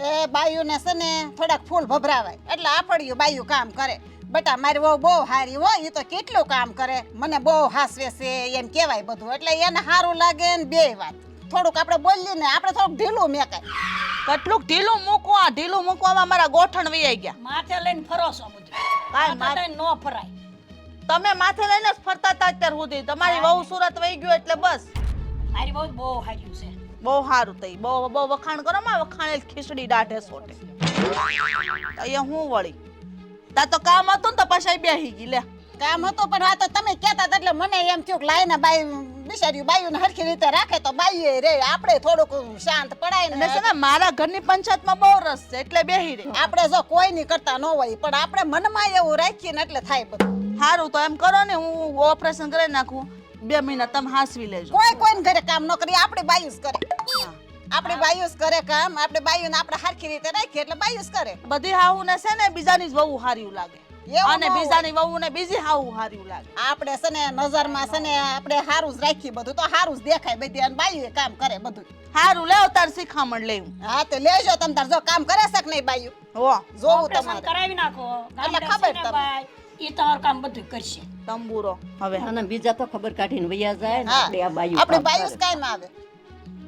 એ બાયુને છે ને થોડાક ફૂલ ભભરાવાય. એટલે આપડ્યું બાયું કામ કરે. બેટા મારી વહુ બહુ હારી હોય એ તો કેટલું કામ કરે? મને બહુ હાસવે છે એમ કહેવાય બધું. એટલે એને સારું લાગે ને બે વાત. થોડુંક આપણે બોલીએ ને આપણે થોડુંક ઢીલું મેકાય. કેટલુંક ઢીલું મૂકવા ઢીલું મૂકવામાં મારા ગોઠણ વૈયા ગયા. માથે લઈને ફરો છો બધું. કાંઈ માથે લઈને નો ફરાય. તમે માથે લઈને જ ફરતા હતા અત્યાર સુધી. તમારી વહુ સુરત વહી ગયું એટલે બસ. મારી બહુ બહુ હાર્યું છે. બહુ સારું થઈ બહુ બહુ વખાણ કરો માં વખાણે ખીચડી દાઢે સોટે. અહીંયા હું વળી? તા તો કામ હતું ને તો પાછા બેહી ગઈ લે. કામ હતું પણ આ તો તમે કહેતા હતા એટલે મને એમ થયું કે લાઈને બાઈ બિચાર્યું બાઈઓને હરખી રીતે રાખે તો બાઈએ રે આપણે થોડુંક શાંત પડાય ને. છે મારા ઘરની પંચાયતમાં બહુ રસ છે એટલે બેહી રહી આપણે જો કોઈ ની કરતા ન હોય પણ આપણે મનમાં એવું રાખીએ ને એટલે થાય બધું. સારું તો એમ કરો ને હું ઓપરેશન કરી નાખું. બે મહિના તમે હાસવી લેજો. કોઈ કોઈને ઘરે કામ ન કરીએ આપણે બાયું જ કરે. આપણે બાયું જ કરે કામ આપણે બાયું ને આપણે હરખી રીતે રાખીએ એટલે બાયું જ કરે. બધી હાવું ને છે ને બીજાની જ વહુ હાર્યું લાગે. અને બીજાની વહુ ને બીજી હાવું હાર્યું લાગે. આપણે છે ને નજરમાં છે ને આપણે સારું જ રાખીએ બધું તો સારું જ દેખાય બધી અને બાયું કામ કરે બધું. સારું લેવ તાર શીખામણ લેવું હા તે લેજો તમ તાર જો કામ કરે છે કે નહીં બાયું હો. જોવું તમારે. કરાવી નાખો. એટલે ખબર તમને. ઈ તમારું કામ બધું કરશે. તંબુરો. હવે અને બીજા તો ખબર કાઢીને વૈયા જાય ને આપણે આ બાયું આપણે કામ બાયું જ આવે.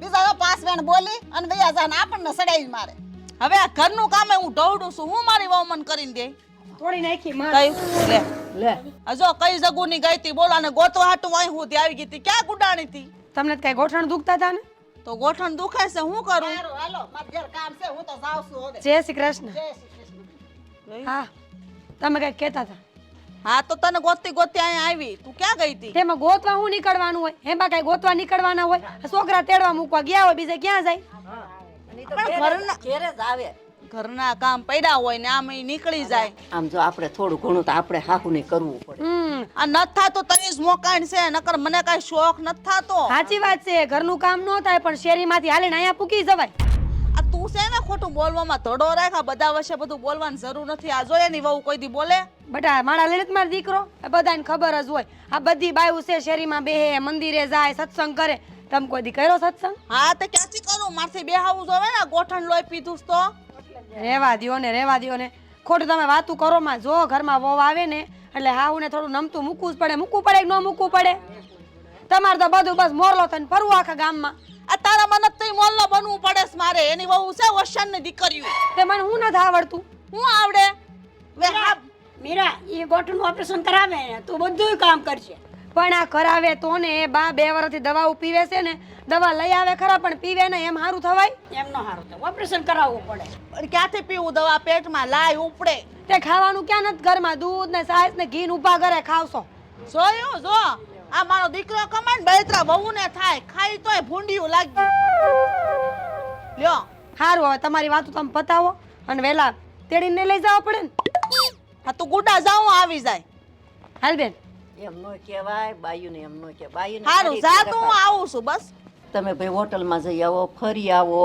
બીજા તો પાંચ બેન બોલી અને વૈયા જાય ને આપણને સડાવી મારે. હવે આ ઘરનું કામ હું ઢોળું છું. હું મારી વહુમન કરીને દે. થોડી નાખી કઈ લે. લે. હજો કઈ જગુની ગઈ તી બોલા ને ગોતવા હાટું અહીં હું આવી ગઈ હતી. ક્યાં ગુડાણી હતી? તમને કઈ ગોઠણ દુખતા હતા ને? તો ગોઠણ દુખે છે હું કરું? હાલો મારે ઘેર કામ છે હું તો જાઉં છું હવે. જય શ્રી કૃષ્ણ જય શ્રી કૃષ્ણ. હા તમે કઈ કહેતા હતા? હા તો તને ગોતતી ગોતતી અહીંયા આવી. તું ક્યાં ગઈ હતી? તેમાં ગોતવા હું નીકળવાનું હોય? એમાં કઈ ગોતવા નીકળવાના હોય? છોકરા તેડવા મૂકવા ગયા હોય બીજે ક્યાં જાય? ઘરના- ઘેરે જ આવે. ઘરના કામ પડ્યા હોય ને આમ નીકળી જાય. આમ જો આપણે થોડું ઘણું તો આપણે હાહુને કરવું પડે. આ નથ થાતો તરી જ મોકાણ છે નકર મને કઈ શોખ નથ થાતો. સાચી વાત છે ઘરનું કામ ન થાય પણ શેરીમાંથી હાલીને અહીંયા પૂકી જવાય. ને ખોટું બોલવામાં ધડો રાખ બધા વચ્ચે બધું બોલવાની જરૂર નથી. આ જોઈએ ની વહુ કોઈ દી બોલે. બટા મારા લલિત મારો દીકરો? એ બધાને ખબર જ હોય. આ બધી બાયું છે શેરીમાં બેહે મંદિરે જાય સત્સંગ કરે. તમે કોઈ દી કર્યો સત્સંગ? હા તો ક્યાંથી કરું? મારથી બેહાવું જોવે ને ગોઠણ લોહી પીધું તો. રેવા દ્યો ને રેવા દ્યો ને. ખોટું તમે વાતું કરો માં. જો ઘરમાં વહુ આવે ને એટલે હા ને થોડું નમતું મૂકવું જ પડે. મૂકવું પડે કે ન મૂકવું પડે? તમારે તો બધું બસ મોરલો થઈને ફરવું આખા ગામમાં. આ તારા મને તો મોલ્લો બનવું પડે છે મારે. એની વહુ છે વશનની દીકરીઓ. તે મને હું નથી આવડતું? હું આવડે? વે હા. મીરા એ ગોઠનું ઓપરેશન કરાવે ને તું બધું કામ કરશે પણ આ કરાવે તો ને એ બા બે વર્ષથી દવાઓ પીવે છે ને દવા લઈ આવે ખરા પણ પીવે ને એમ સારું થવાય? એમ ન સારું થાય. ઓપરેશન કરાવવું પડે. પણ ક્યાંથી પીવું? દવા પેટમાં લાય ઉપડે. તે ખાવાનું ક્યાં નથી ઘરમાં? દૂધ ને સાસ ને ઘી ઊભા કરે ખાવશો. જોયું જો. આ મારો દીકરો કમાય ને બળતરા વહુ ને થાય. ખાઈ તોય ભૂંડિયું લાગી. લ્યો. સારું હવે તમારી વાતો તમે પતાવો. અને વેલા તેડીને લઈ જવા પડે ને. આ તું ગુડા જાઉં આવી જાય. હાલ બેન. એમ નો કહેવાય બાયુને એમ નો કે બાયુને સારું ફરી જા તો હું આવું છું બસ. તમે ભાઈ હોટલમાં જઈ આવો ફરી આવો.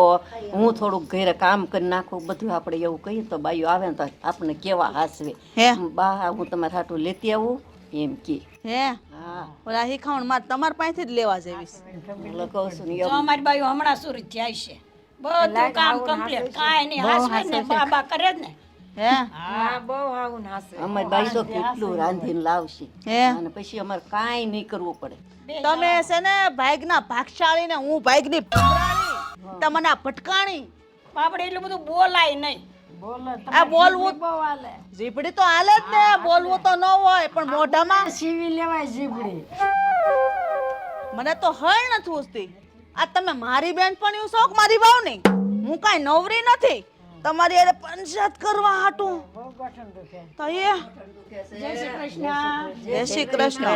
હું થોડુંક ઘરે કામ કરી નાખું બધું આપણે એવું કહીએ તો બાયું આવે ને તો આપણને કેવા હાસવે. હે. બા હું તમારે હાટું લેતી આવું એમ કે. હા. ઓલા શીખામણ મારે તમારા પાસેથી જ લેવા છું. ને જો અમારી બાયું હમણાં સુરત જાય છે. બધું કામ કમ્પ્લીટ. કાંઈ નહીં હાસવે ને બા બા કરે જ ને. હે? અમારી બાઈ તો કેટલું રાંધીને લાવશે. હે? અને પછી અમારે કાંઈ નહીં કરવું પડે. તમે છે ને ભાગના ભાગશાળી ને હું ભાગની ભંગરાળી તમને આ ભટકાણી. બાપડે એટલું બધું બોલાય નહીં. આ બોલવું જીભડી તો હાલે જ ને બોલવું તો ન હોય પણ મોઢામાં સીવી લેવાય જીભડી મને તો હળ નથી ઉસતી. આ તમે મારી બેન પણ એવું શોખ મારી ભાવ નહીં હું કાંઈ નવરી નથી. તમારી એને પંચાયત કરવા હાટું. તો એ. જય શ્રી કૃષ્ણ. જય શ્રી કૃષ્ણ.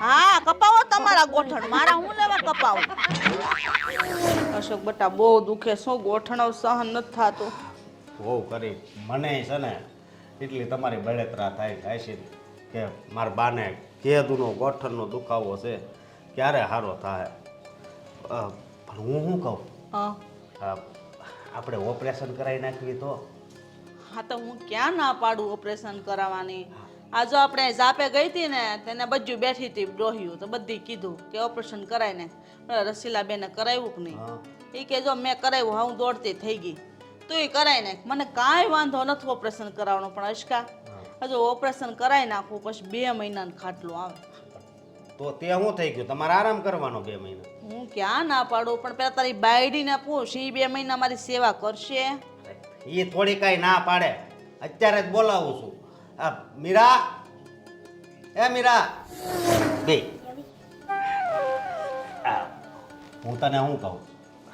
હા કપાવો તમારા ગોઠણ. મારા હું લેવા કપાવો? અશોક બટા બહુ દુખે. શું ગોઠણ સહન નથી થતું? બહુ કરી. મને છે ને એટલી તમારી બળેતરા થાય થાય છે કે મારા બાને કેદુનો ગોઠણનો દુખાવો છે. ક્યારે સારો થાય? અ, પણ હું શું કહું? હા. આપણે ઓપરેશન કરાવી નાખવી તો? હા તો હું ક્યાં ના પાડું ઓપરેશન કરાવવાની? આ જો આપણે જાપે ગઈ હતી ને તેને બધું બેઠી હતી ડોહ્યું તો બધી કીધું કે ઓપરેશન કરાય ને. રસીલા બેને કરાવ્યું કે નહીં? એ કે જો મેં કરાવ્યું હા હું દોડતી થઈ ગઈ. તું એ કરાય ને. મને કાંઈ વાંધો નથી ઓપરેશન કરાવવાનો પણ અશકા હજુ ઓપરેશન કરાવી નાખું પછી બે મહિનાનો ખાટલો આવે. તો તે હું થઈ ગયું? તમારે આરામ કરવાનો બે મહિના? હું ક્યાં ના પાડું? પણ પેલા તારી બાયડીને પૂછ એ બે મહિના મારી સેવા કરશે? એ થોડી કાંઈ ના પાડે. અત્યારે જ બોલાવું છું. આ મીરા? એ મીરા? બે હું તને શું કહું?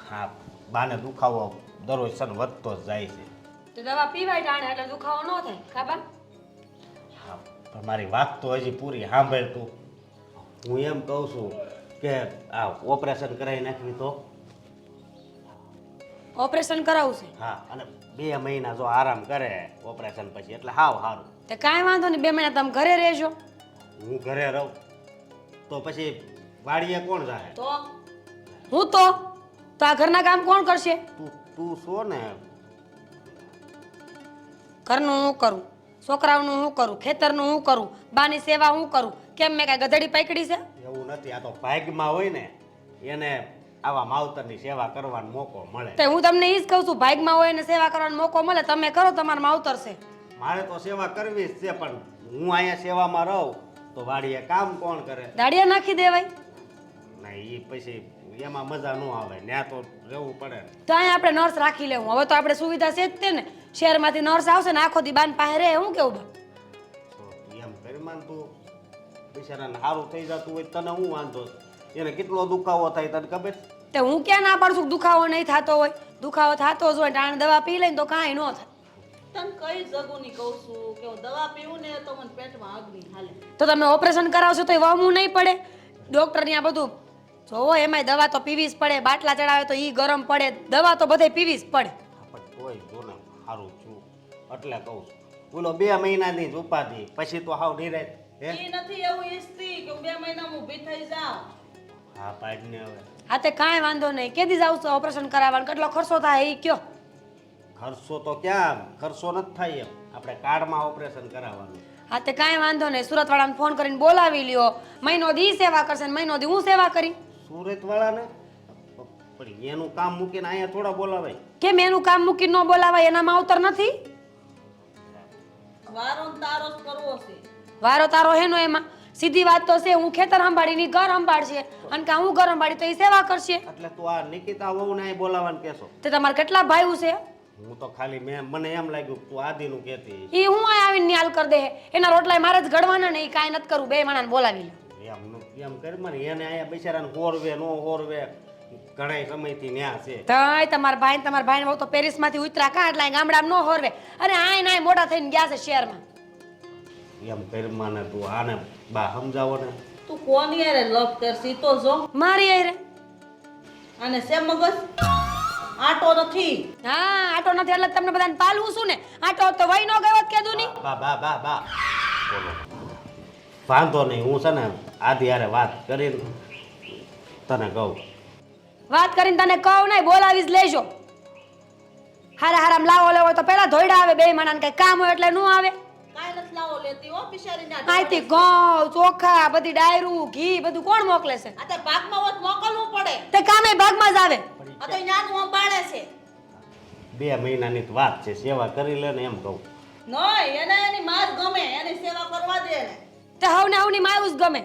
હા બાને દુખાવો દરરોજ સન વધતો જ જાય છે. તો દવા પીવાય જાણે એટલે દુખાવો ન થાય ખાબા હા પણ મારી વાત તો હજી પૂરી સાંભળ તું હું એમ કહું છું કે આ ઓપરેશન કરાવી નાખવી તો? ઓપરેશન કરાવું છે હા અને બે મહિના જો આરામ કરે ઓપરેશન પછી એટલે હાવ સારું. તે કાંઈ વાંધો નહીં બે મહિના તમે ઘરે રહેજો. હું ઘરે રહું. તો પછી વાડીએ કોણ જાય તો? હું તો? તો આ ઘરના કામ કોણ કરશે? તું તું છો ને? ઘરનું હું કરું? છોકરાઓનું હું કરું? ખેતરનું હું કરું? બાની સેવા હું કરું? કેમ મેં કાંઈ ગધેડી પકડી છે? એવું નથી આ તો ભાગમાં હોય ને એને આવા માવતરની સેવા કરવાનો મોકો મળે. તે હું તમને ઈ જ કહું છું ભાગમાં હોય ને સેવા કરવાનો મોકો મળે તમે કરો તમારા માવતર છે. મારે તો સેવા કરવી જ છે પણ હું અહીંયા સેવામાં રહું તો વાડીએ કામ કોણ કરે? દાડિયા નાખી દેવાય. ના એ પછી એમાં મજા ન આવે ત્યાં તો રહેવું પડે. ને તો અહીંયા આપણે નર્સ રાખી લેવું. હવે તો આપણે સુવિધા છે જ તે ને. શહેરમાંથી નર્સ આવશે ને આખો દી બાન પાસે રહે હું કેવું બા તો એમ કરીમાં તું બિચારાને સારું થઈ જતું હોય તને હું વાંધો છે? એને કેટલો દુખાવો થાય તને ખબર? છે? તે હું ક્યાં ના પાડું છું કે દુખાવો નહીં થતો હોય? દુખાવો થતો જ હોય ટાણે દવા પી લઈને તો કાંઈ ન થાય. તને કઈ જગુની કહું છું કે હું દવા પીવું ને તો મને પેટમાં અગ્નિ હાલે. તો તમે ઓપરેશન કરાવશો તો વમવું નહીં પડે. ડૉક્ટર ત્યાં બધું જોવો એમાંય દવા તો પીવી જ પડે. બાટલા ચડાવે તો ઈ ગરમ પડે. દવા તો બધે પીવી જ પડે. પણ તોય જો સારું છું. એટલે કહું છું. બોલો બે મહિનાની જ ઉપાધિ. પછી તો હાવ નિરાય હે? એ નથી એવું ઈચ્છતી કે હું બે મહિના ઊભી થઈ જાઉં. હા પાડને હવે. હા તે કાંઈ વાંધો નહીં. કેદી જાવ છો ઓપરેશન કરાવવાનું? કેટલો ખર્ચો થાય એ કયો? ખર્ચો તો ક્યાં? ખર્ચો નથી થાય એમ. આપણે કાર્ડમાં ઓપરેશન કરાવવાનું. હા તે કાંઈ વાંધો નહીં. સુરતવાળાને ફોન કરીને બોલાવી લ્યો. મહિનો દી સેવા કરશે ને મહિનો દી હું સેવા કરી? સુરત વાળાને પણ એનું કામ મૂકીને અહીંયા થોડા બોલાવાય. કેમ એનું કામ મૂકીને ન બોલાવાય? એનામાં અવતર નથી? વારો તારો કરવો છે. વારો તારો હેનો એમાં? સીધી વાત તો છે હું ખેતર સંભાળીની ઘર સંભાળશે અને કાં હું ઘર સંભાળી તો એ સેવા કરશે. એટલે તું આ નિકિતા વહુને અહીં બોલાવવાનું કહેશો? તે તમારે કેટલા ભાઈઓ છે? હું તો ખાલી મેં મને એમ લાગ્યું તું આદિ નું કેતી એ હું આ આવીને ન્યાલ કરી દે. એના રોટલા મારે જ ઘડવાના ને એ કાંઈ નથી કરું. બે માણાને બોલાવી લે એમ ન- એમ કરી મને એને અહીંયા બિચારાને હોરવે નો હોરવે ઘણા સમયથી ન્યા છે. તઈ તમારા ભાઈ ને તમારા ભાઈ તો પેરિસમાંથી ઉતરા. કા એટલે અહીં ગામડામાં ન હોરવે? અરે આય નાય મોટા થઈને ગયા છે શહેરમાં. એમ કરી મને તું આને બા સમજાવો ને. તું કોની યારે લવ કરશી તો જો. મારી યારે અને સે મગજ? આટો નથી. હા આટો નથી એટલે તમને બધાને પાલવું છું ને. આટો તો વહી ન ગયો કેદું ની બા બા બા બા. બોલો. વાંધો નહીં હું છે ને આધી યારે વાત કરીને તને કહું. વાત કરીને તને કહું નહીં બોલાવી જ લેજો. હારા હારામ લાવો લેવો હોય તો પેલા ધોઈડા આવે બે માણાને કઈ કામ હોય એટલે નું આવે. કાંઈ લાવો લેતી હો બિચારીને આ અહીંથી ઘઉં ચોખા બધી ડાયરું ઘી બધું કોણ મોકલે છે? આ તે ભાગમાં હોત મોકલવું પડે. તે કામે ભાગમાં જ આવે. આ તો નાનું અંબાળે છે. બે મહિનાની વાત છે સેવા કરી લે ને એમ કહું. નહીં એને એની માર જ ગમે એની સેવા કરવા દે ને તે હવને હવની માયું જ ગમે.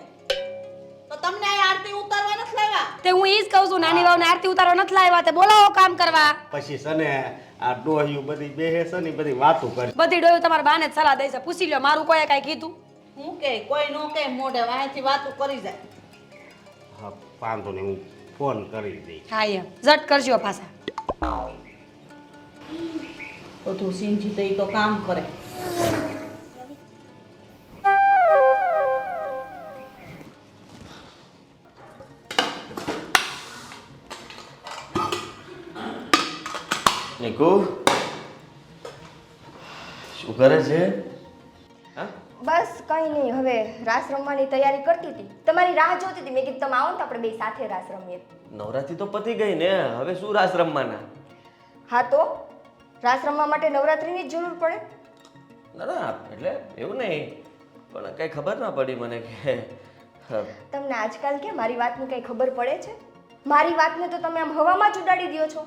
તો તમને આ આરતી ઉતારવા નથી લાવ્યા? તે હું ઈ જ કહું છું નાની વાવને આરતી ઉતારવા નથી લાવ્યા તે બોલાવો કામ કરવા. પછી સને આ ડોહ્યું બધી બેહે છે ને બધી વાતો કરે. બધી ડોહ્યું તમારા બાને જ સલાહ દે છે પૂછી લ્યો મારું કોઈ કઈ કીધું? હું કે કોઈ નો કે મોઢે વાંચી વાતો કરી જાય. હા વાંધો નહીં હું ફોન કરી દઈ હા એમ ઝટ કરજો પાછા. બધું સિંજી તો ઈ તો કામ કરે. નિકુ શું કરે છે. હા? બસ કંઈ નહીં હવે રાસ રમવાની તૈયારી કરતી હતી. તમારી રાહ જોતી હતી. મેં કીધું તમે આવો ને તો આપણે બે સાથે રાસ રમીએ. નવરાત્રી તો પતી ગઈ ને. હવે શું રાસ રમવાના? હા તો? રાસ રમવા માટે નવરાત્રિની જ જરૂર પડે? ના ના એટલે એવું નહીં. પણ કઈ ખબર ના પડી મને કે તમને આજકાલ કે મારી વાતની કંઈ ખબર પડે છે? મારી વાતને તો તમે આમ હવામાં જ ઉડાડી દો છો.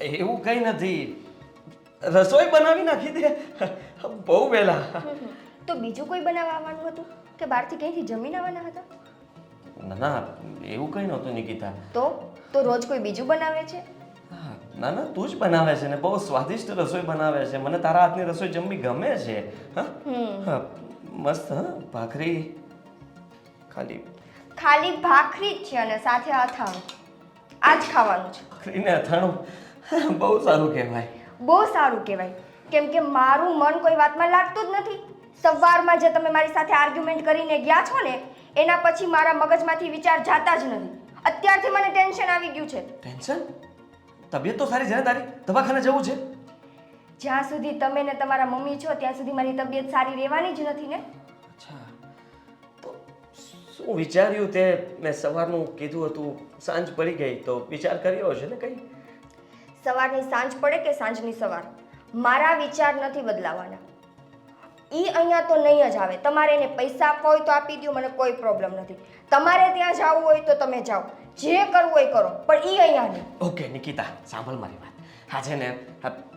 એવું કંઈ નથી. રસોઈ બનાવી નાખી દે. બહુ વહેલા તો બીજું કોઈ બનાવવા આવવાનું હતું? કે બહારથી ક્યાંયથી જમીન આવવાના હતા? ના ના એવું કંઈ નહોતું નિકિતા. તો? તો રોજ કોઈ બીજું બનાવે છે? હા, ના ના તું જ બનાવે છે ને. બહુ સ્વાદિષ્ટ રસોઈ બનાવે છે. મને તારા હાથની રસોઈ જમવી ગમે છે. હા? હા મસ્ત હા ભાખરી. ખાલી. ખાલી ભાખરી જ છે અને સાથે અથાણું. આ જ ખાવાનું છે. ભાખરીને અથાણું? બહુ સારું કહેવાય. બહુ સારું કહેવાય. કેમ કે મારું મન કોઈ વાતમાં લાગતું જ નથી. સવારમાં જે તમે મારી સાથે આર્ગ્યુમેન્ટ કરીને ગયા છો ને એના પછી મારા મગજમાંથી વિચાર જાતા જ નથી. અત્યારથી મને ટેન્શન આવી ગયું છે. ટેન્શન તબિયત તો સારી છે ને તારી? દવાખાને જવું છે? જ્યાં સુધી તમે ને તમારા મમ્મી છો ત્યાં સુધી મારી તબિયત સારી રહેવાની જ નથી ને. અચ્છા. તો શું વિચાર્યું તે? મેં સવારનું કીધું હતું સાંજ પડી ગઈ તો વિચાર કર્યો હશે ને કંઈ? સવારની સાંજ પડે કે સાંજની સવાર? મારા વિચાર નથી બદલાવાના. એ અહીંયા તો નહીં જ આવે. તમારે એને પૈસા આપવા હોય તો આપી દો મને કોઈ પ્રોબ્લેમ નથી. તમારે ત્યાં જવું હોય તો તમે જાઓ. જે કરવું હોય કરો પણ એ અહીંયા નહીં. ઓકે નિકિતા સાંભળ મારી વાત. હા છે ને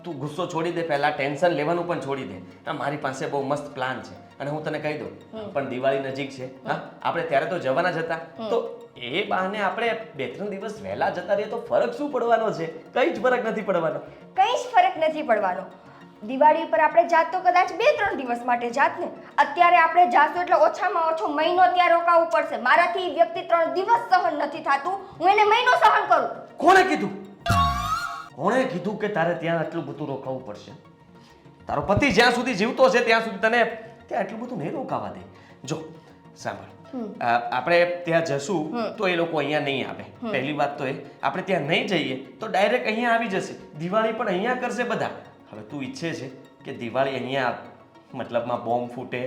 તું ગુસ્સો છોડી દે પહેલાં ટેન્શન લેવાનું પણ છોડી દે. મારી પાસે બહુ મસ્ત પ્લાન છે. અને હું તને કહી દઉં. પણ દિવાળી નજીક છે. હા આપણે ત્યારે તો જવાના જ હતા. તો એ બહાને આપણે બે ત્રણ દિવસ વહેલા જતા રહીએ તો ફરક શું પડવાનો છે? કઈ જ ફરક નથી પડવાનો. કંઈ જ ફરક નથી પડવાનો. દિવાળી પર આપણે જાત તો કદાચ બે ત્રણ દિવસ માટે જાત ને. અત્યારે આપણે જાશું એટલે ઓછામાં ઓછો મહિનો ત્યાં રોકાવું પડશે. મારાથી વ્યક્તિ ત્રણ દિવસ સહન નથી થતું. હું એને મહિનો સહન કરું. કોણે કીધું? કોણે કીધું કે તારે ત્યાં આટલું બધું રોકાવું પડશે? તારો પતિ જ્યાં સુધી જીવતો છે ત્યાં સુધી તને ત્યાં આટલું બધું નહીં રોકાવા દે. જો સાંભળ. આપણે ત્યાં જશું તો એ લોકો અહીંયા નહીં આવે. પહેલી વાત તો એ. આપણે ત્યાં નહીં જઈએ તો ડાયરેક્ટ અહીંયા આવી જશે. દિવાળી પણ અહીંયા કરશે બધા. હવે તું ઈચ્છે છે કે દિવાળી અહીંયા મતલબમાં બોમ્બ ફૂટે?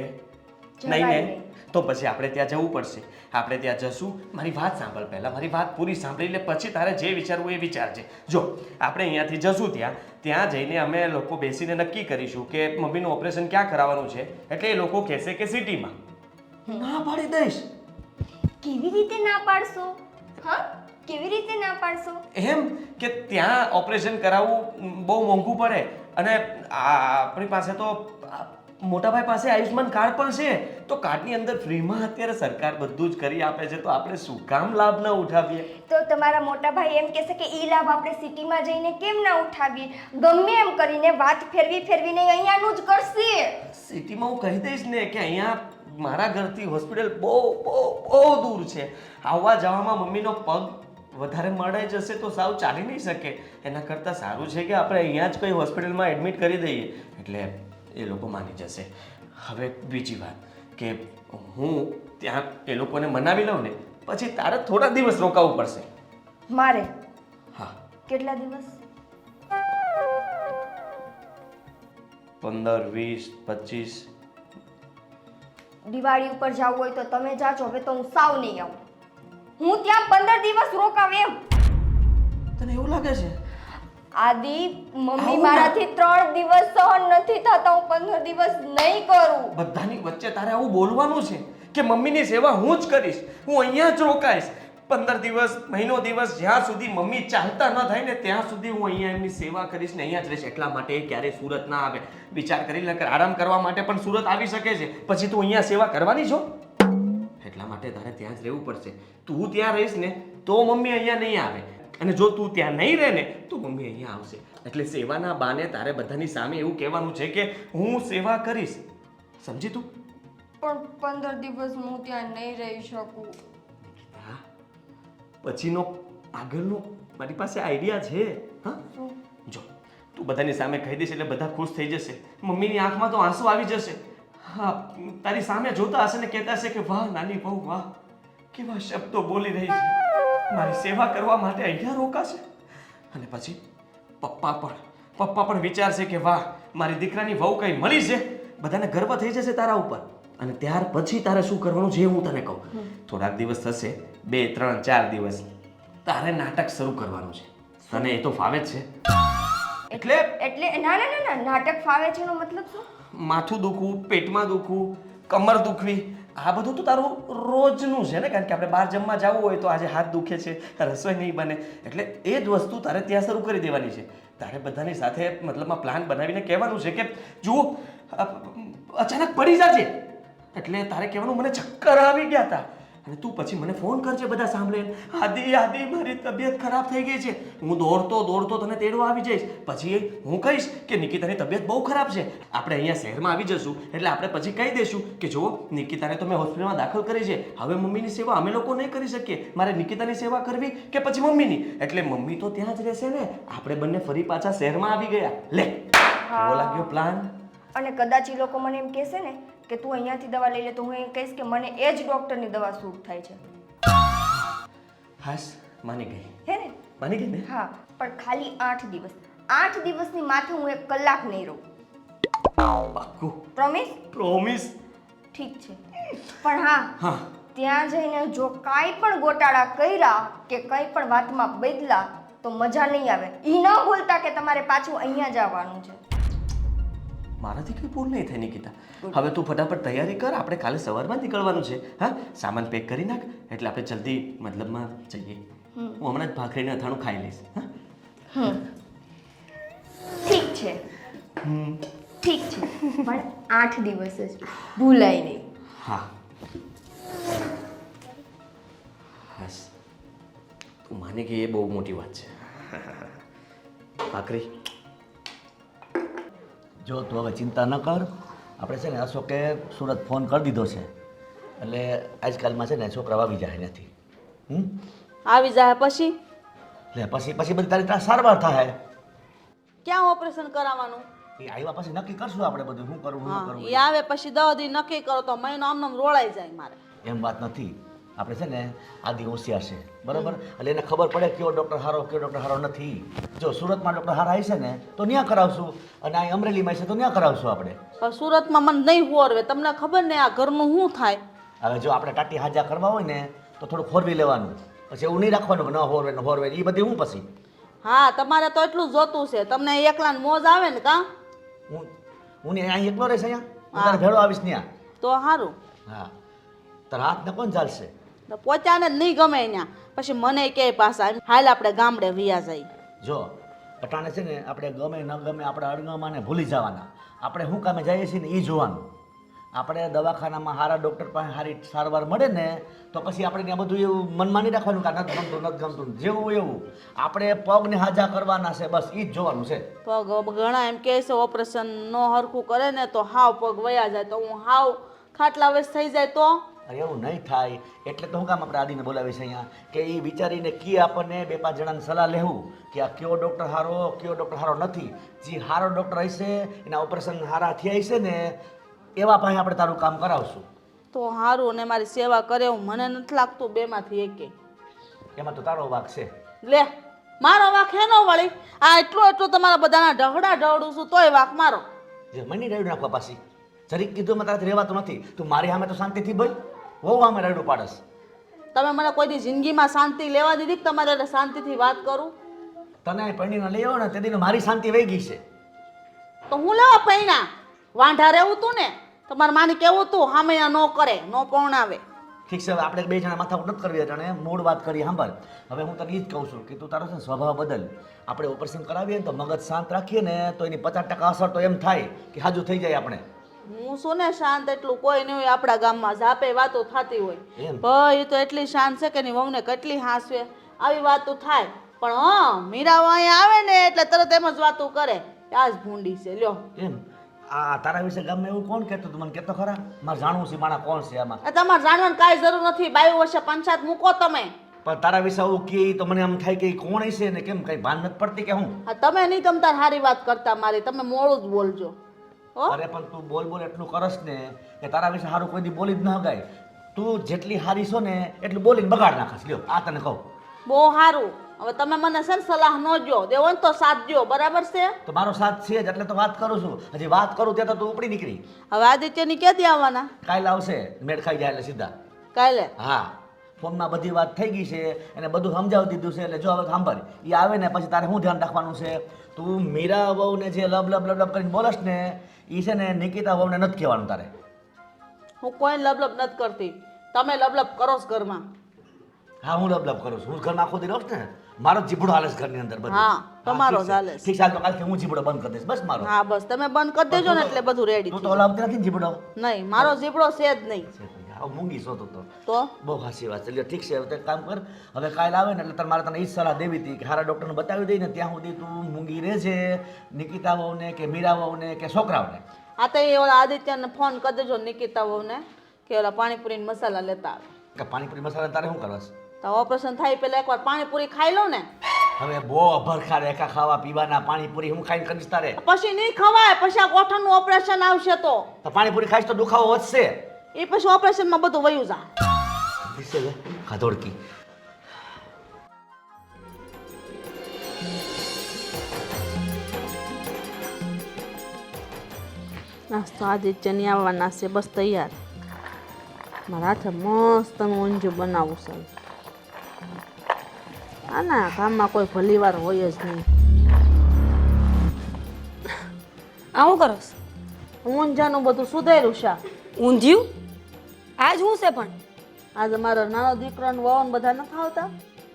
નહીં ને તો પછી આપણે ત્યાં જવું પડશે. આપણે ત્યાં જશું. મારી વાત સાંભળ પહેલાં. મારી વાત પૂરી સાંભળી લે પછી તારે જે વિચારવું એ વિચારજે. જો આપણે અહીંયાથી જશું ત્યાં. ત્યાં જઈને અમે લોકો બેસીને નક્કી કરીશું કે મમ્મીનું ઓપરેશન ક્યાં કરાવવાનું છે. એટલે એ લોકો કહેશે કે સિટીમાં. ના પાડી દઈશ. કેવી રીતે ના પાડશો? હા? કેવી રીતે ના પાડશો? એમ કે ત્યાં ઓપરેશન કરાવવું બહુ મોંઘું પડે અને આ આપણી પાસે તો મોટાભાઈ પાસે આયુષ્માન કાર્ડ પણ છે. તો કાર્ડની અંદર ફ્રીમાં અત્યારે સરકાર બધું જ કરી આપે છે. તો આપણે શું કામ લાભ ન ઉઠાવીએ? તો તમારા મોટા ભાઈ એમ કહેશે કે એ લાભ આપણે સિટીમાં જઈને કેમ ના ઉઠાવીએ? ગમે એમ કરીને વાત ફેરવી ફેરવીને અહીંયાનું જ કરશે. સિટીમાં હું કહી દઈશ ને કે અહીંયા મારા ઘરથી હોસ્પિટલ બહુ બહુ બહુ દૂર છે. આવવા જવામાં મમ્મીનો પગ વધારે મળે જશે તો સાવ ચાલી નહીં શકે. એના કરતાં સારું છે કે આપણે અહીંયા જ કોઈ હોસ્પિટલમાં એડમિટ કરી દઈએ. એટલે એ લોકો માની જશે. હવે બીજી વાત કે હું ત્યાં એ લોકોને મનાવી લઉં ને પછી તારે થોડા દિવસ રોકાવું પડશે. મારે? હા. કેટલા દિવસ? પંદર વીસ પચીસ. દિવાળી ઉપર જવું હોય તો તમે જાજો હવે તો હું સાવ નહીં આવું. હું ત્યાં પંદર દિવસ રોકાવ એમ. તને એવું લાગે છે? આદિ મમ્મી મારાથી ત્રણ દિવસ સહન નથી થતા હું પંદર દિવસ નહીં કરું. બધાની વચ્ચે તારે આવું બોલવાનું છે કે મમ્મીની સેવા હું જ કરીશ હું અહીંયા જ રોકાઈશ. પંદર દિવસ મહિનો દિવસ જ્યાં સુધી મમ્મી ચાલતા ન થાય ને ત્યાં સુધી હું અહીંયા એમની સેવા કરીશ ને અહીંયા જ રહીશ. એટલા માટે ક્યારે સુરત ના આવે. વિચાર કરી લે આરામ કરવા માટે પણ સુરત આવી શકે છે. પછી તું અહીંયા સેવા કરવાની છો? એટલા માટે તારે ત્યાં જ રહેવું પડશે. તું ત્યાં રહીશ ને તો મમ્મી અહીંયા નહીં આવે. અને જો તું ત્યાં નહીં રહે ને તો મમ્મી અહીંયા આવશે. એટલે સેવાના બાને તારે બધાની સામે એવું કહેવાનું છે કે હું સેવા કરીશ. સમજી તું? પણ પંદર દિવસ હું ત્યાં નહીં રહી શકું. હા. પછીનો આગળનો મારી પાસે આઈડિયા છે. હા? જો તું બધાની સામે કહી દઈશ એટલે બધા ખુશ થઈ જશે. મમ્મીની આંખમાં તો આંસુ આવી જશે. હા તારી સામે જોતા હશે ને કહેતા હશે કે વાહ નાની બહુ વાહ. કેવા શબ્દો બોલી રહી છે. મારી સેવા કરવા માટે અહીંયા રોકાશે? અને પછી પપ્પા પણ પપ્પા પણ વિચારશે કે વાહ મારી દીકરાની વહુ કઈ મળી છે? બધાને ગર્વ થઈ જશે તારા ઉપર. અને ત્યાર પછી તારે શું કરવાનું છે હું તને કહું. થોડાક દિવસ થશે બે ત્રણ ચાર દિવસ તારે નાટક શરૂ કરવાનું છે. તને એ તો ફાવે જ છે. એટલે? એટલે ના ના ના ના નાટક ફાવે છે એનો મતલબ શું? માથું દુખવું પેટમાં દુખવું કમર દુખવી. આ બધું તો તારું રોજનું છે ને, કારણ કે આપણે બહાર જમવા જવું હોય તો આજે હાથ દુખે છે, રસોઈ નહીં બને. એટલે એ જ વસ્તુ તારે ત્યાં શરૂ કરી દેવાની છે. તારે બધાની સાથે મતલબમાં પ્લાન બનાવીને કહેવાનું છે કે, જુઓ અચાનક પડી જાજે. એટલે તારે કહેવાનું, મને ચક્કર આવી ગયા હતા અને તું પછી મને ફોન કરજે બધા સાંભળે આદિ આદિ મારી તબિયત ખરાબ થઈ ગઈ છે. હું દોડતો દોડતો તને તેડવા આવી જઈશ. પછી હું કહીશ કે નિકિતાની તબિયત બહુ ખરાબ છે. આપણે અહીંયા શહેરમાં આવી જશું એટલે આપણે પછી કહી દઈશું કે જો નિકિતાને તો મેં હોસ્પિટલમાં દાખલ કરી છે. હવે મમ્મીની સેવા અમે લોકો નહીં કરી શકીએ. મારે નિકિતાની સેવા કરવી કે પછી મમ્મીની? એટલે મમ્મી તો ત્યાં જ રહેશે ને. આપણે બંને ફરી પાછા શહેરમાં આવી ગયા. લે કેવો લાગ્યો પ્લાન અને કદાચ એ લોકો મને એમ કહેશે ને કે તું અહીંયાથી દવા લઈ લે તો હું એમ કહીશ કે મને એ જ ડૉક્ટરની દવા સૂટ થાય છે. હાસ માની ગઈ. હે ને? માની ગઈ ને? હા પણ ખાલી આઠ દિવસ. આઠ દિવસની માથે હું એક કલાક નહીં રહું પાક્કું? પ્રોમિસ પ્રોમિસ ઠીક છે. પણ હા હા. ત્યાં જઈને જો કાંઈ પણ ગોટાળા કર્યા કે કંઈ પણ વાતમાં બદલા તો મજા નહીં આવે. એ ન ભૂલતા કે તમારે પાછું અહીંયા જ આવવાનું છે. મારાથી કંઈ ભૂલ નહીં થાય નિકિતા. હવે તું ફટાફટ તૈયારી કર આપણે કાલે સવારમાં નીકળવાનું છે. હા? સામાન પેક કરી નાખ એટલે આપણે જલ્દી મતલબમાં જઈએ. હું હમણાં જ ભાખરીને અથાણું ખાઈ લઈશ. હા? ઠીક છે. ઠીક છે. પણ આઠ દિવસ જ. ભૂલાય નહીં. હા. હાસ. તું માને કે એ બહુ મોટી વાત છે. ભાખરી. જો તું હવે ચિંતા ન કર. આપણે છે ને અશોકે સુરત ફોન કરી દીધો છે. એટલે આજકાલમાં છે ને છોકરા આવી જાય નથી. હમ? આવી જાય પછી? એટલે પછી પછી બધી તારી ત્યાં સારવાર થાય. ક્યાં ઓપરેશન કરાવવાનું? એ આવ્યા પછી નક્કી કરશું આપણે બધું. શું કરવું શું કરવું એ આવે પછી દવા દી નક્કી કરો તો મહિનો આમ રોળાઈ જાય મારે. એમ વાત નથી. આપણે છે ને આદિ હોશિયાર છે બરાબર? એટલે એને ખબર પડે કયો ડૉક્ટર હારો કયો ડૉક્ટર હારો નથી. જો સુરતમાં ડૉક્ટર હારા આવી છે ને તો ત્યાં કરાવશું. અને અહીં અમરેલીમાં છે તો ત્યાં કરાવશું આપણે. પણ સુરતમાં મને નહીં હોરવે તમને ખબર ને આ ઘરનું શું થાય? હવે જો આપણે ટાટી હાજા કરવા હોય ને તો થોડું ખોરવી લેવાનું. પછી એવું નહીં રાખવાનું ન હોરવે ન હોરવે એ બધી હું પછી? હા તમારે તો એટલું જોતું છે. તમને એકલા મોજ આવે ને કા? હું હું ને અહીં એકલો રહીશ અહીંયા? હું તારે ભેળો આવીશ ત્યાં તો સારું હા. તારા હાથને કોણ ચાલશે? પોચાને જ નહીં ગમે ત્યાં પછી મને કે પાછા હાલ આપણે ગામડે વિયા જાય જો પટાણે છે ને આપણે ગમે ન ગમે આપણે અણગમાને ભૂલી જવાના. આપણે શું કામે જઈએ છીએ ને એ જોવાનું. આપણે દવાખાનામાં સારા ડૉક્ટર પાસે સારી સારવાર મળે ને તો પછી આપણે ત્યાં બધું એવું મનમાં નહીં રાખવાનું કે નથી ગમતું નથી ગમતું જેવું એવું. આપણે પગને હાજા કરવાના છે બસ એ જ જોવાનું છે. પગ ઘણા એમ કહે છે ઓપરેશન ન હરખું કરે ને તો હાવ પગ વયા જાય તો હું હાવ ખાટલા વર્ષ થઈ જાય તો? અરે એવું નહીં થાય. એટલે તો હું કામ આપણે આદિને બોલાવીશ અહીંયા? કે એ વિચારીને કી આપણને બે પાંચ જણાની સલાહ લેવું કે આ કયો ડૉક્ટર સારો કયો ડૉક્ટર સારો નથી. જે સારો ડૉક્ટર હશે એના ઓપરેશન સારા થયા હશે ને એવા પાસે આપણે તારું કામ કરાવશું. તો સારું અને મારી સેવા કરે હું મને નથી લાગતું બેમાંથી એકે. એમાં તો તારો વાક છે. લે મારો વાક હેનો વળી. આ એટલો એટલો તમારા બધાના ઢહડા ઢહડું છું તોય વાક મારો. જે મની રહ્યું નાખવા પાછી. જરીક કીધું મેં તારાથી રહેવાતું નથી. તું મારી સામે તો શાંતિથી બોલ. બહુ આમે રાયડું પાડસ તમે મને કોઈ દી જિંદગીમાં શાંતિ લેવા દીધી કે તમારે શાંતિથી વાત કરું? તને પૈણીને લઈ આવો ને તે દીને મારી શાંતિ વહી ગઈ છે. તો હું લેવા પૈણા? વાંઢા રહેવું તું ને? તમારે માની કેવું તું? હામે ન કરે ન પૌણાવે ઠીક છે આપણે બે જણા માથા નથી કરવી જણે મૂળ વાત કરી સાંભળ. હવે હું તને એ જ કહું છું કે તું તારો છે સ્વભાવ બદલ. આપણે ઓપરેશન કરાવીએ ને તો મગજ શાંત રાખીએ ને તો એની પચાસ ટકા અસર તો એમ થાય કે હાજુ થઈ જાય આપણે. હું શું ને શાંત એટલું કોઈ નહીં હોય આપણા ગામમાં જાપે વાતો થતી હોય. ભાઈ તો એટલી શાંત છે કે ની વહુને કેટલી હાંસવે. આવી વાતો થાય પણ હા મીરાઓ અહીંયા આવે ને એટલે તરત એમ જ વાતો કરે. આ જ ભૂંડી છે લ્યો. એમ? આ તારા વિશે ગામમાં એવું કોણ કહેતું તું મને કહેતો ખરા. મારે જાણવું છે માણા કોણ છે આમાં. તમારે જાણવાની કાંઈ જરૂર નથી. બાયું વર્ષે પંચાયત મૂકો તમે. પણ તારા વિશે આવું કહે તો મને આમ થાય કે કોણ હશે ને કેમ? કઈ ભાન નથી પડતી કે હું? તમે નહીં તમતાર સારી વાત કરતા મારી. તમે મોડું જ બોલજો. અરે પણ તું બોલ બોલ એટલું કરસ ને કે તારા વિશે સારું કોઈ દી બોલી જ ન ગાય તું જેટલી હારી છો ને એટલું બોલીને બગાડ નાખસ. લ્યો આ તને કહું. બહુ સારું હવે તમે મને છે ને સલાહ ન જો દેવો ને તો સાથ જો બરાબર છે? તો મારો સાથ છે જ એટલે તો વાત કરું છું. હજી વાત કરું ત્યાં તો તું ઉપડી નીકળી. હવે આદિત્યની ક્યાંથી આવવાના? કાલે આવશે. મેળ ખાઈ જાય એટલે સીધા. કાલે? હા. ફોનમાં બધી વાત થઈ ગઈ છે. અને બધું સમજાવી દીધું છે. એટલે જો હવે સાંભળ. એ આવે ને પછી તારે શું ધ્યાન રાખવાનું છે? તું મીરા વહુને જે લબ લબ લબ લબ કરીને બોલસ ને એ છે ને નિકિતા વહુને નથી કહેવાનું તારે. હું કોઈ લબલબ નથી કરતી. તમે લબલબ કરો છો ઘરમાં. હા હું લબલબ લબ કરું છું. હું ઘરમાં આખો દી રહું છું ને. મારો જીભડો હાલે છે ઘરની અંદર બધું. હા, તમારો જ હાલે છે. ઠીક છે હાલ તો કાલથી હું જીભડો બંધ કરી દઈશ. બસ મારો. હા બસ. તમે બંધ કરી દેજો ને એટલે બધું રેડી તું તો હલાવતી નથી ને જીભડો? નહીં મારો જીબડો છે જ નહીં. મૂંગી શોધો તું તો? બહુ હાસી વાત છે. એટલે ઠીક છે હવે કામ કર. હવે કાલ આવે ને એટલે તારે મારે તને એ જ સલાહ દેવી હતી કે હારા ડૉક્ટરને બતાવી દઈ ને ત્યાં સુધી તું મૂંગી રહેજે નિકિતા વહુને કે મીરા વહુને કે છોકરાઓને. આ તો એ ઓલા આદિત્યને ફોન કરી દેજો નિકિતા વહુને કે ઓલા પાણીપુરી મસાલા લેતા આવે. કે પાણીપુરી મસાલા તારે શું કરવા છે? તો ઓપરેશન થાય પહેલા એકવાર પાણીપુરી ખાઈ લો ને. હવે બહુ અભરખા રેખા ખાવા પીવાના પાણીપુરી હું ખાઈને કરીશ તારે પછી નહીં ખવાય પછી આ ગોઠણનું ઓપરેશન આવશે તો પાણીપુરી ખાઈશ તો દુખાવો વધશે. એ પછી ઓપરેશનમાં બધું વયું જા. ખાધોડકી નાસ્તો આદિત્યની આવવાના છે બસ તૈયાર. મારા હાથે મસ્ત ઊંધિયું બનાવું છે. આના ગામમાં કોઈ ભલી વાર હોય જ નહીં. આ કરો ઊંઝાનું બધું સુધાર્યું છે. ઊંધિયું? આજ હું છે પણ? આજે મારો નાનો દીકરો ને વહુ બધા નથી આવતા?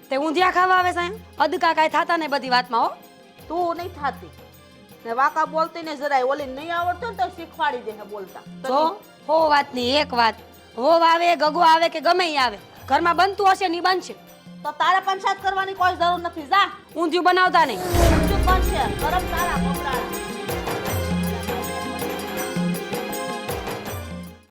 તે ઊંધિયા ખાવા આવે સાહેબ અદકા કાંઈ થતા ને બધી વાતમાં હો. તું નહીં થાતી. ને વાકા બોલતી ને જરાય ઓલી નહીં આવડતું ને તો શીખવાડી દે બોલતા. તો હો વાતની એક વાત. હો આવે ગગો આવે કે ગમે ઈ આવે? ઘરમાં બનતું હશે ની બનશે. તો તારે પંચાયત કરવાની કોઈ જરૂર નથી. જા. ઊંધિયું બનાવતા નહીં. ઊંધિયું બનશે. ગરમ તારા બગડાણા